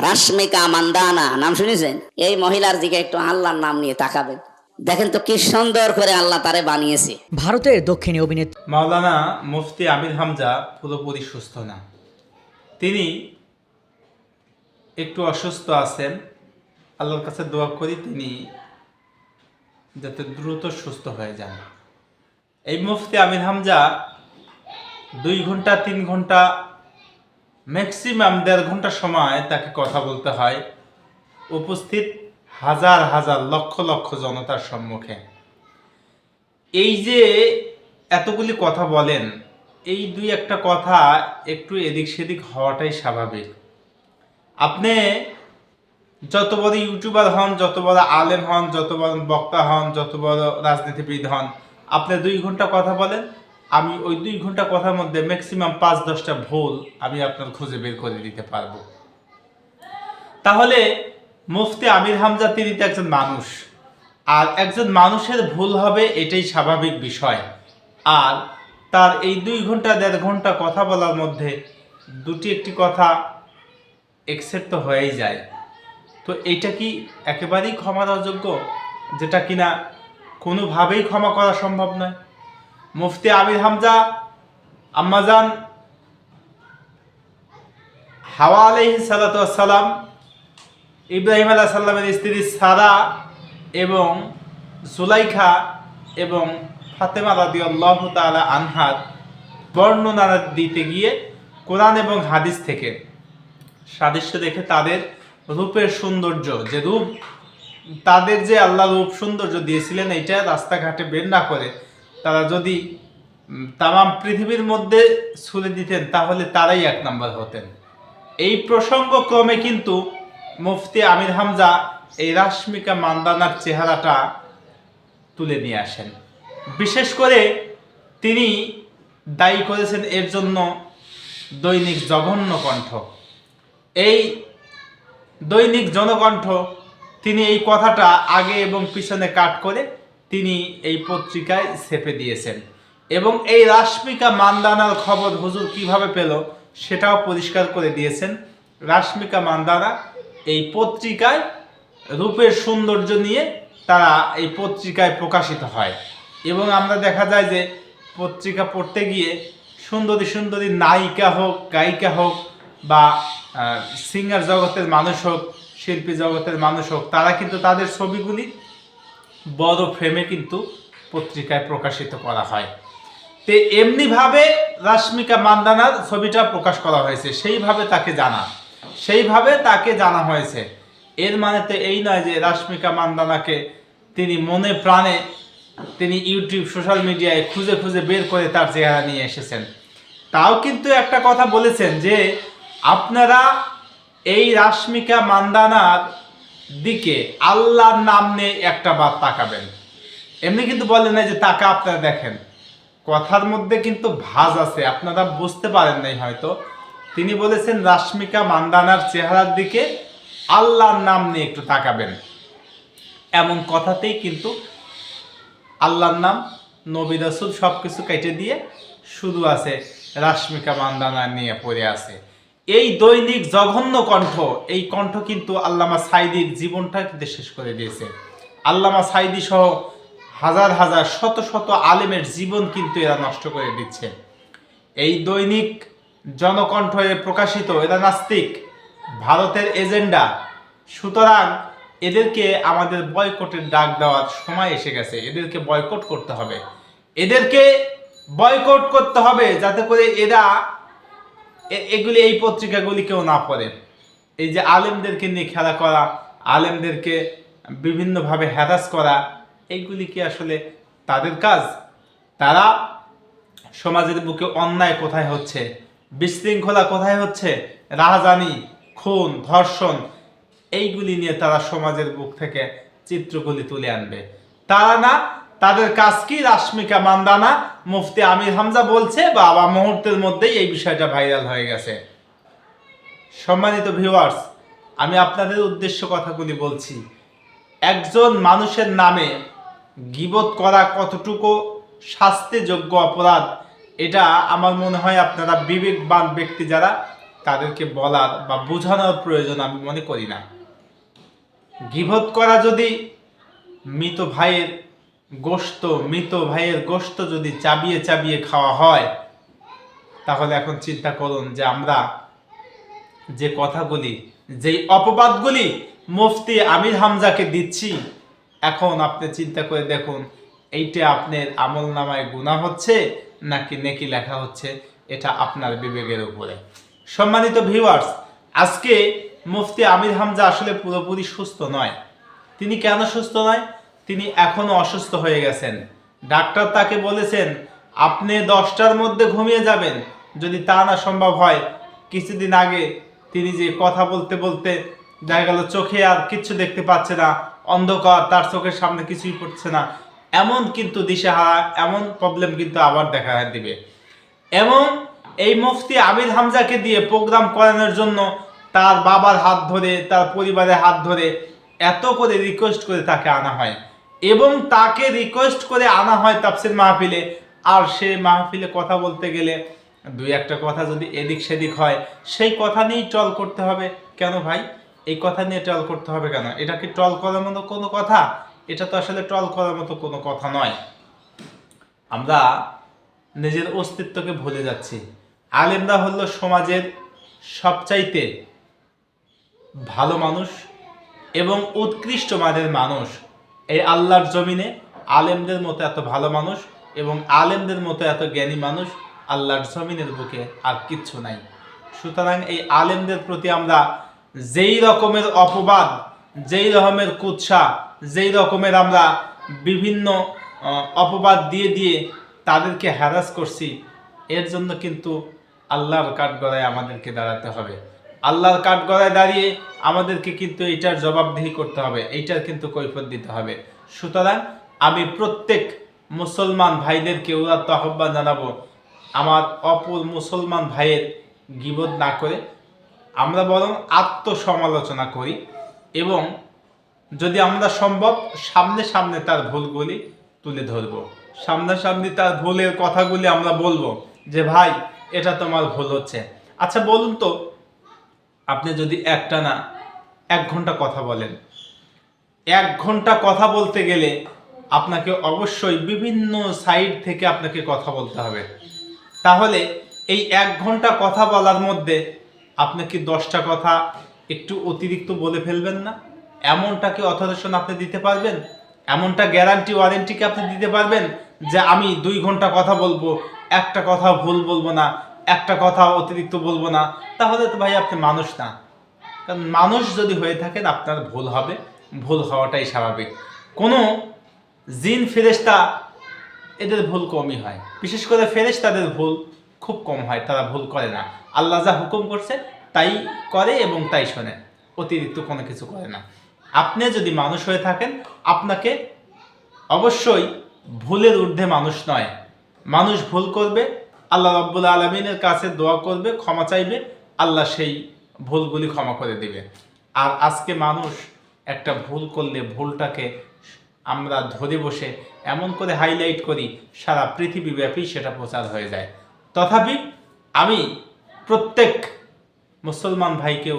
রাশমিকা মান্দানা নাম শুনেছেন? এই মহিলার দিকে একটু আল্লাহর নাম নিয়ে তাকাবেন। দেখেন তো কি সুন্দর করে আল্লাহ তারে বানিয়েছে। ভারতের দক্ষিণী অভিনেত্রী মাওলানা মুফতি আমির হামজা পুরোপুরি সুস্থ না। তিনি একটু অসুস্থ আছেন। আল্লাহর কাছে দোয়া করি তিনি যাতে দ্রুত সুস্থ হয়ে যান। এই মুফতি আমির হামজা দুই ঘণ্টা তিন ঘণ্টা ম্যাক্সিমাম দেড় ঘণ্টা সময় তাকে কথা বলতে হয়। উপস্থিত হাজার হাজার লক্ষ লক্ষ জনতার সম্মুখে। এই যে এতগুলি কথা বলেন, এই দুই একটা কথা একটু এদিক সেদিক হওয়াটাই স্বাভাবিক। আপনি যত বড় ইউটিউবার হন, যত বড় আলেম হন, যত বড় বক্তা হন, যত বড় রাজনীতিবিদ হন, আপনি দুই ঘণ্টা কথা বলেন আমি ওই দুই ঘণ্টা কথার মধ্যে ম্যাক্সিমাম পাঁচ, দশটা ভুল আমি আপনার খুঁজে বের করে দিতে পারব। তাহলে মুফতি আমির হামজা তিনি তো একজন মানুষ। আর একজন মানুষের ভুল হবে এটাই স্বাভাবিক বিষয়। আর তার এই দুই ঘণ্টা, দেড় ঘণ্টা কথা বলার মধ্যে দুটি একটি কথা একসেপ্ট তো হয়েই যায়। তো এটা কি একেবারেই ক্ষমার অযোগ্য? যেটা কিনা কোনোভাবেই ক্ষমা করা সম্ভব নয়। মুফতি আমির হামজা, আম্মাজান হাওয়া আলহি সালাম ইব্রাহিম আলাহ সাল্লামের স্ত্রী সারা এবং সুলাইখা এবং ফাতেমা রাদি আল্লাহ তালা আনহার বর্ণনা দিতে গিয়ে কোরআন এবং হাদিস থেকে সাদৃশ্য দেখে তাদের রূপের সৌন্দর্য, যে রূপ তাদের যে আল্লাহ রূপ সৌন্দর্য দিয়েছিলেন, এইটা রাস্তাঘাটে বের না করে তারা যদি তামাম পৃথিবীর মধ্যে ছুলে দিতেন, তাহলে তারাই এক নম্বর হতেন। এই প্রসঙ্গ ক্রমে কিন্তু মুফতি আমির হামজা এই রাশ্মিকা মান্দানার চেহারাটা তুলে নিয়ে আসেন। বিশেষ করে তিনি দায়ী করেছেন এর জন্য দৈনিক জঘন্য কণ্ঠ। এই দৈনিক জনকণ্ঠ তিনি এই কথাটা আগে এবং পিছনে কাট করে তিনি এই পত্রিকায় ছেপে দিয়েছেন। এবং এই রাশ্মিকা মান্দানার খবর হুজুর কীভাবে পেল সেটাও পরিষ্কার করে দিয়েছেন। রাশ্মিকা মান্দানা এই পত্রিকায় রূপের সৌন্দর্য নিয়ে তারা এই পত্রিকায় প্রকাশিত হয়। এবং আমরা দেখা যায় যে পত্রিকা পড়তে গিয়ে সুন্দরী সুন্দরী নায়িকা হোক, গায়িকা হোক বা সিঙ্গার জগতের মানুষ হোক, শিল্পী জগতের মানুষ হোক, তারা কিন্তু তাদের ছবিগুলি বড় ফ্রেমে কিন্তু পত্রিকায় প্রকাশিত করা হয়। তে এমনিভাবে রাশ্মিকা মান্দানার ছবিটা প্রকাশ করা হয়েছে, সেইভাবে তাকে জানা। সেইভাবে তাকে জানা হয়েছে। এর মানে তো এই নয় যে রাশ্মিকা মান্দানাকে তিনি মনে প্রাণে তিনি ইউটিউব, সোশ্যাল মিডিয়ায় খুঁজে খুঁজে বের করে তার চেহারা নিয়ে এসেছেন। তাও কিন্তু একটা কথা বলেছেন যে আপনারা এই রাশ্মিকা মান্দানার দিকে আল্লাহর নাম নিয়ে একটা বার তাকাবেন। এমনি কিন্তু বলেন না যে তাকা, আপনারা দেখেন। কথার মধ্যে কিন্তু ভাজ আছে, আপনারা বুঝতে পারেন নাই হয়তো। তিনি বলেছেন, রাশ্মিকা মান্দানার চেহারার দিকে আল্লাহর নাম নিয়ে একটু তাকাবেন। এমন কথাতেই কিন্তু আল্লাহর নাম, নবী রাসুল সব কিছু কেটে দিয়ে শুধু আছে, রাশ্মিকা মান্দানা নিয়ে পড়ে আছে। এই দৈনিক জঘন্য কণ্ঠ, এই কণ্ঠ কিন্তু আল্লামা সাইদির জীবনটা কিন্তু শেষ করে দিয়েছে। আল্লামা সাইদি সহ হাজার হাজার, শত শত আলেমের জীবন কিন্তু এরা নষ্ট করে দিচ্ছে। এই দৈনিক জনকণ্ঠ প্রকাশিত, এরা নাস্তিক, ভারতের এজেন্ডা। সুতরাং এদেরকে আমাদের বয়কটের ডাক দেওয়ার সময় এসে গেছে, এদেরকে বয়কট করতে হবে। এদেরকে বয়কট করতে হবে যাতে করে এরা এগুলি এই পত্রিকাগুলি কেউ না পড়ে। এই যে আলেমদেরকে নিয়ে খেলা করা, আলেমদেরকে বিভিন্নভাবে হ্যারাস করা এইগুলি কি আসলে তাদের কাজ? তারা সমাজের বুকে অন্যায় কোথায় হচ্ছে? বিশৃঙ্খলা কোথায় হচ্ছে? রাহাজানি, খুন, ধর্ষণ, এইগুলি নিয়ে তারা সমাজের বুক থেকে চিত্রগুলি তুলে আনবে। তারা না তাদের কাজ কি? রাশ্মিকা মান্দানা, মুফতি আমির হামজা বলছে বা বা মুহূর্তের মধ্যেই এই বিষয়টা ভাইরাল হয়ে গেছে। সম্মানিত ভিউয়ার্স আমি আপনাদের উদ্দেশ্য কথাগুলি বলছি। একজন মানুষের নামে গিবত করা কতটুকু শাস্তিযোগ্য অপরাধ, এটা আমার মনে হয় আপনারা বিবেকবান ব্যক্তি যারা, তাদেরকে বলার বা বোঝানোর প্রয়োজন আমি মনে করি না। গিভত করা যদি মৃত ভাইয়ের গোস্ত মৃত ভাইয়ের গোস্ত যদি চাবিয়ে চাবিয়ে খাওয়া হয়, তাহলে এখন চিন্তা করুন যে আমরা যে কথাগুলি, যেই অপবাদগুলি মুফতি আমির হামজাকে দিচ্ছি, এখন আপনি চিন্তা করে দেখুন, এইটা আপনার আমল নামায় গুণা হচ্ছে নাকি নেকি লেখা হচ্ছে, এটা আপনার বিবেকের উপরে। সম্মানিত ভিউয়ার্স আজকে মুফতি আমির হামজা আসলে পুরোপুরি সুস্থ নয়। তিনি কেন সুস্থ নয়? তিনি এখনও অসুস্থ হয়ে গেছেন। ডাক্তার তাকে বলেছেন, আপনি দশটার মধ্যে ঘুমিয়ে যাবেন। যদি তা না সম্ভব হয়, কিছুদিন আগে তিনি যে কথা বলতে বলতে দেখা গেল চোখে আর কিচ্ছু দেখতে পাচ্ছে না, অন্ধকার, তার চোখের সামনে কিছুই পড়ছে না। এমন কিন্তু দিশেহারা, এমন প্রবলেম কিন্তু আবার দেখা দিবে। এবং এই মুফতি আমির হামজাকে দিয়ে প্রোগ্রাম করানোর জন্য তার বাবার হাত ধরে, তার পরিবারের হাত ধরে এত করে রিকোয়েস্ট করে তাকে আনা হয়। এবং তাকে রিকোয়েস্ট করে আনা হয় তাফসির মাহফিলে। আর সে মাহফিলে কথা বলতে গেলে দুই একটা কথা যদি এদিক সেদিক হয়, সেই কথা নিয়েই ট্রল করতে হবে। কেন ভাই? এই কথা নিয়ে ট্রল করতে হবে কেন? এটা কি ট্রল করার মতো কোনো কথা? এটা তো আসলে ট্রল করার মতো কোনো কথা নয়। আমরা নিজের অস্তিত্বকে ভুলে যাচ্ছি। আলেমরা হলো সমাজের সবচাইতে ভালো মানুষ এবং উৎকৃষ্ট মানের মানুষ। এই আল্লাহর জমিনে আলেমদের মতো এত ভালো মানুষ এবং আলেমদের মতো এত জ্ঞানী মানুষ আল্লাহর জমিনের বুকে আর কিচ্ছু নাই। সুতরাং এই আলেমদের প্রতি আমরা যেই রকমের অপবাদ, যেই রকমের কুৎসা, যেই রকমের আমরা বিভিন্ন অপবাদ দিয়ে দিয়ে তাদেরকে হ্যারাস করছি, এর জন্য কিন্তু আল্লাহর কাঠগড়ায় আমাদেরকে দাঁড়াতে হবে। আল্লাহর কাঠগড়ায় দাঁড়িয়ে আমাদেরকে কিন্তু এইটার জবাবদিহি করতে হবে, এইটার কিন্তু কৈফত দিতে হবে। সুতরাং আমি প্রত্যেক মুসলমান ভাইদেরকে উদাত্ত আহ্বান জানাব, আমার অপর মুসলমান ভাইয়ের গিবদ না করে আমরা বরং আত্মসমালোচনা করি এবং যদি আমরা সম্ভব সামনে সামনে তার ভুলগুলি তুলে ধরবো। সামনাসামনি তার ভুলের কথাগুলি আমরা বলব যে, ভাই, এটা তোমার ভুল হচ্ছে। আচ্ছা বলুন তো আপনি যদি একটা না, এক ঘণ্টা কথা বলেন। এক ঘণ্টা কথা বলতে গেলে আপনাকে অবশ্যই বিভিন্ন সাইড থেকে আপনাকে কথা বলতে হবে। তাহলে এই এক ঘণ্টা কথা বলার মধ্যে আপনি কি দশটা কথা একটু অতিরিক্ত বলে ফেলবেন না? এমনটা কি অথরেশন আপনি দিতে পারবেন? এমনটা গ্যারান্টি ওয়ারেন্টি কি আপনি দিতে পারবেন? যে আমি দুই ঘণ্টা কথা বলব, একটা কথা ভুল বলব না একটা কথা অতিরিক্ত বলব না, তাহলে তো ভাই আপনি মানুষ না। কারণ মানুষ যদি হয়ে থাকেন আপনার ভুল হবে। ভুল হওয়াটাই স্বাভাবিক। কোনো জিন, ফেরেশতা, এদের ভুল কমই হয়। বিশেষ করে ফেরেশতাদের ভুল খুব কম হয়, তারা ভুল করে না। আল্লাহ যা হুকুম করছে, তাই করে এবং তাই শোনে। অতিরিক্ত কোনো কিছু করে না। আপনি যদি মানুষ হয়ে থাকেন, আপনাকে অবশ্যই ভুলের ঊর্ধ্বে মানুষ নয়। মানুষ ভুল করবে আল্লাহ রব্বুল আলমিনের কাছে দোয়া করবে, ক্ষমা চাইবে, আল্লাহ সেই ভুলগুলি ক্ষমা করে দেবে। আর আজকে মানুষ একটা ভুল করলে ভুলটাকে আমরা ধরে বসে এমন করে হাইলাইট করি, সারা পৃথিবীব্যাপী সেটা প্রচার হয়ে যায়। তথাপি আমি প্রত্যেক মুসলমান ভাইকে